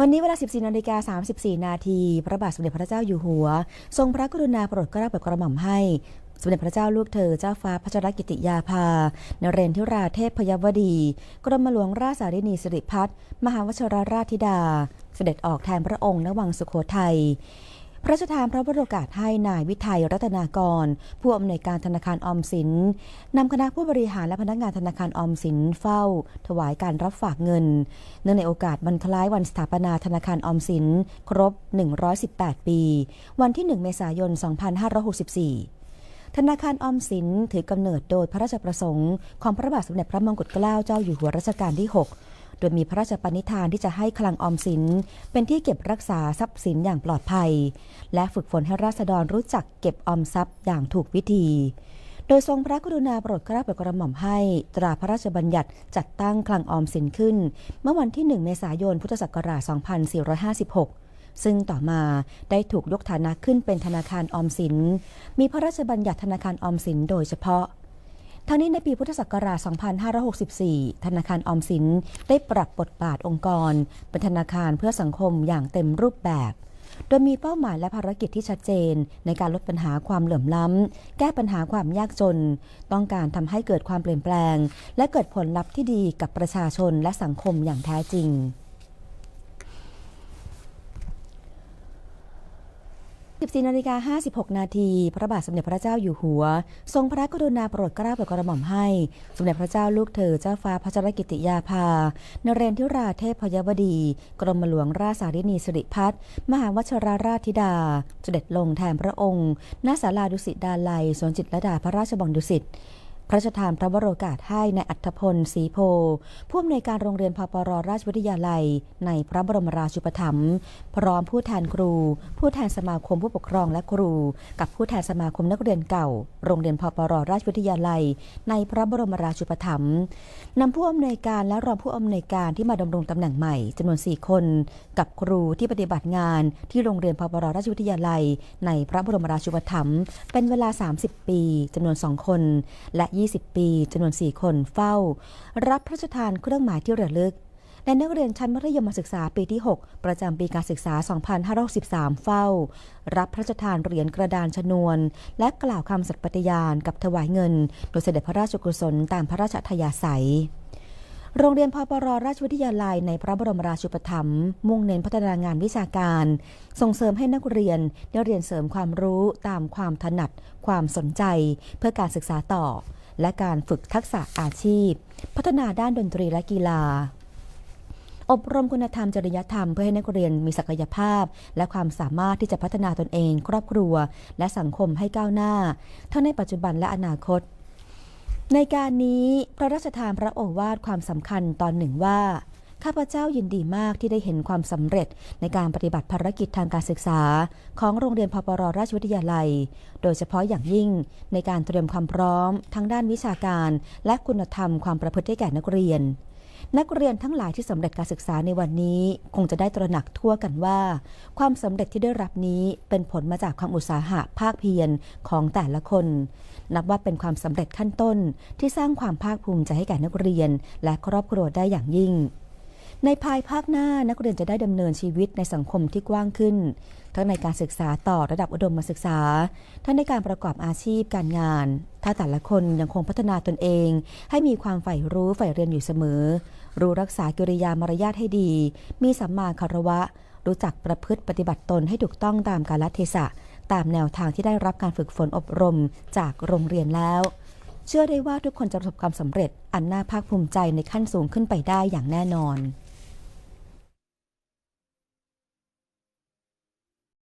วันนี้เวลา 14นาฬิกา34 นาทีพระบาทสมเด็จพระเจ้าอยู่หัว ทรงพระกรุณาโปรดเกล้าโปรดกระหม่อมให้สมเด็จพระเจ้าลูกเธอเจ้าฟ้าพัชรกิติยาภา นเรนทิราเทพพยวดี กรมหลวงราชสารินีสิริพัฒน์มหาวชรราชธิดา เสด็จออกแทนพระองค์ณวังสุโขทัย พระราชทานพระบรมโอกาสให้นายวิทัยรัตนากร ผู้อำนวยการธนาคารออมสินนำคณะผู้บริหารและพนักงานธนาคารออมสินเฝ้า ถวายการรับฝากเงิน เนื่องในโอกาสวันคล้ายวันสถาปนาธนาคารออมสิน ครบ 118 ปี วันที่ 1 เมษายน 2564ธนาคารออมสินถือกำเนิดโดยพระราชประสงค์ของพระบาทสมเด็จพระมงกุฎเกล้าเจ้าอยู่หัวรัชกาลที่ 6 โดยมีพระราชปณิธานที่จะให้คลังออมสิน เป็นที่เก็บรักษาทรัพย์สินอย่างปลอดภัย และฝึกฝนให้ราษฎรรู้จักเก็บออมทรัพย์อย่างถูกวิธี โดยทรงพระกรุณาโปรดเกล้าโปรดกระหม่อมให้ตราพระราชบัญญัติจัดตั้งคลังออมสินขึ้น เมื่อวันที่ 1 เมษายน พุทธศักราช 2456ซึ่งต่อมาได้ถูกยกฐานะขึ้นเป็นธนาคารออมสิน มีพระราชบัญญัติธนาคารออมสินโดยเฉพาะ ทั้งนี้ในปีพุทธศักราช 2564 ธนาคารออมสินได้ปรับบทบาทองค์กร เป็นธนาคารเพื่อสังคมอย่างเต็มรูปแบบ โดยมีเป้าหมายและภารกิจที่ชัดเจน ในการลดปัญหาความเหลื่อมล้ำ แก้ปัญหาความยากจน ต้องการทำให้เกิดความเปลี่ยนแปลง และเกิดผลลัพธ์ที่ดีกับประชาชนและสังคมอย่างแท้จริง 14นาฬิกา56 นาที พระบาทสมเด็จพระเจ้าอยู่หัว ทรงพระกรุณาโปรดเกล้าโปรดกระหม่อมให้ สมเด็จพระเจ้าลูกเธอเจ้าฟ้าพระชรกิติยาภา นเรนทิราเทพพยวดี กรมหลวงราชสารินีสิริพัฒน์มหาวชราราชธิดา เสด็จลงแทนพระองค์ ณ ศาลาดุสิตดาลัยสวนจิตรดาพระราชบังดุสิต พระราชทานพระวโรกาสให้ในอัธพลศรีโพผู้อำนวยการโรงเรียนพปรราชวิทยาลัย ในพระบรมราชูปถัมภ์พร้อมผู้แทนครู ผู้แทนสมาคมผู้ปกครองและครู กับผู้แทนสมาคมนักเรียนเก่า โรงเรียนพปรราชวิทยาลัย ในพระบรมราชูปถัมภ์นำผู้อำนวยการและรองผู้อำนวยการที่มาดำรงตำแหน่งใหม่จำนวน 4 คน กับครูที่ปฏิบัติงานที่โรงเรียนพปรราชวิทยาลัย ในพระบรมราชูปถัมภ์เป็นเวลา 30 ปีจำนวน 2 คน และ20 ปีจำนวน 4 คนเฝ้า รับพระราชทานเครื่องหมายที่ระลึก และนักเรียนชั้นมัธยมศึกษาปีที่ 6 ประจำปีการศึกษา 2563 เฝ้า รับพระราชทานเหรียญกระดานชนวน และกล่าวคำสัตย์ปฏิญาณกับถวายเงิน โดยเสด็จพระราชกุศลตามพระราชอัธยาศัยโรงเรียนพปรราชวิทยาลัยในพระบรมราชูปถัมภ์มุ่งเน้นพัฒนางานวิชาการ ส่งเสริมให้นักเรียนได้เรียนเสริมความรู้ตามความถนัด ความสนใจ เพื่อการศึกษาต่อ และการฝึกทักษะอาชีพ พัฒนาด้านดนตรีและกีฬา อบรมคุณธรรมจริยธรรมเพื่อให้นักเรียนมีศักยภาพ และความสามารถที่จะพัฒนาตนเอง ครอบครัว และสังคมให้ก้าวหน้า ทั้งในปัจจุบันและอนาคต ในการนี้พระราชทานพระโอวาทความสำคัญตอนหนึ่งว่า ข้าพเจ้ายินดีมากที่ได้เห็นความสำเร็จในการปฏิบัติภารกิจทางการศึกษา ของโรงเรียนพปรราชวิทยาลัย โดยเฉพาะอย่างยิ่งในการเตรียมความพร้อมทั้งด้านวิชาการ และคุณธรรมความประพฤติแก่นักเรียน นักเรียนทั้งหลายที่สำเร็จการศึกษาในวันนี้ คงจะได้ตระหนักทั่วกันว่า ความสำเร็จที่ได้รับนี้เป็นผลมาจากความอุตสาหะภาคเพียรของแต่ละคนนับว่าเป็นความสำเร็จขั้นต้นที่สร้างความภาคภูมิใจให้แก่นักเรียน และครอบครัวได้อย่างยิ่ง ในภายภาคหน้านักเรียนจะได้ดำเนินชีวิตในสังคมที่กว้างขึ้น ทั้งในการศึกษาต่อระดับอุดมศึกษา ทั้งในการประกอบอาชีพการงาน ถ้าแต่ละคนยังคงพัฒนาตนเอง ให้มีความใฝ่รู้ใฝ่เรียนอยู่เสมอ รู้รักษากิริยามารยาทให้ดี มีสัมมาคารวะ รู้จักประพฤติปฏิบัติตนให้ถูกต้องตามกาลเทศะ ตามแนวทางที่ได้รับการฝึกฝนอบรมจากโรงเรียนแล้วเชื่อได้ว่าทุกคนจะประสบความสำเร็จอันน่าภาคภูมิใจในขั้นสูงขึ้นไปได้อย่างแน่นอน